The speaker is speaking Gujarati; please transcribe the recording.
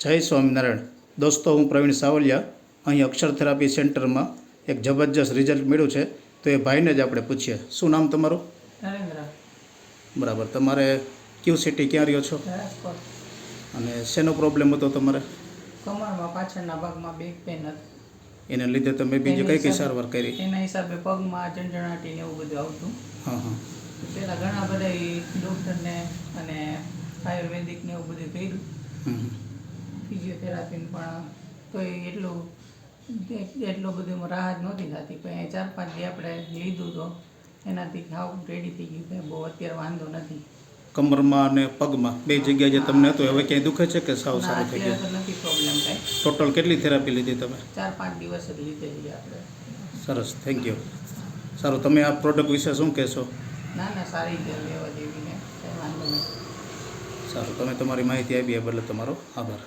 જય સ્વામિનારાયણ. દોસ્તો હું પ્રવીણ સાવલિયા. અહીં અક્ષર થેરાપી સેન્ટરમાં એક જબરજસ્ત રિઝલ્ટ મળ્યું છે. તો એ ભાઈને જ આપણે પૂછીએ. શું નામ તમારું? બરાબર. તમારે ક્યુ સિટી ક્યાં રહ્યો છો? અને શેનો પ્રોબ્લેમ હતો તમારે? કમરમાં પાછળના ભાગમાં બેક પેન હતી. એને લીધે તમે બીજી કઈ કઈ સારવાર કરી? એના હિસાબે પગમાં ઝંઝણાટી ને એવું બધું આવતું. હા હા. પહેલાં ઘણા બધા ડૉક્ટરને અને આયુર્વેદિક ને એવું બધું કર્યું. હમ. ફિઝિયોથેરાપી પણ તો એટલું એટલું બધું રાહત નહોતી થતી. પણ ચાર પાંચ જે આપણે લીધું તો એનાથી ખાવ રેડી થઈ ગયું. કે બહુ અત્યારે વાંધો નથી. કમરમાં અને પગમાં બે જગ્યાએ જે તમને હતું હવે ક્યાંય દુખે છે કે સાવ સારું થઈ ગયું? નથી પ્રોબ્લેમ કાંઈ. ટોટલ કેટલી થેરાપી લીધી તમે? ચાર પાંચ દિવસ જ લીધેલી આપણે. સરસ થેન્ક યુ સારું તમે આ પ્રોડક્ટ વિશે શું કહેશો? ના ના સારી છે લેવા જેવી ને કંઈ વાંધો નહીં સારું તમે તમારી માહિતી આપી એ બદલે તમારો આભાર.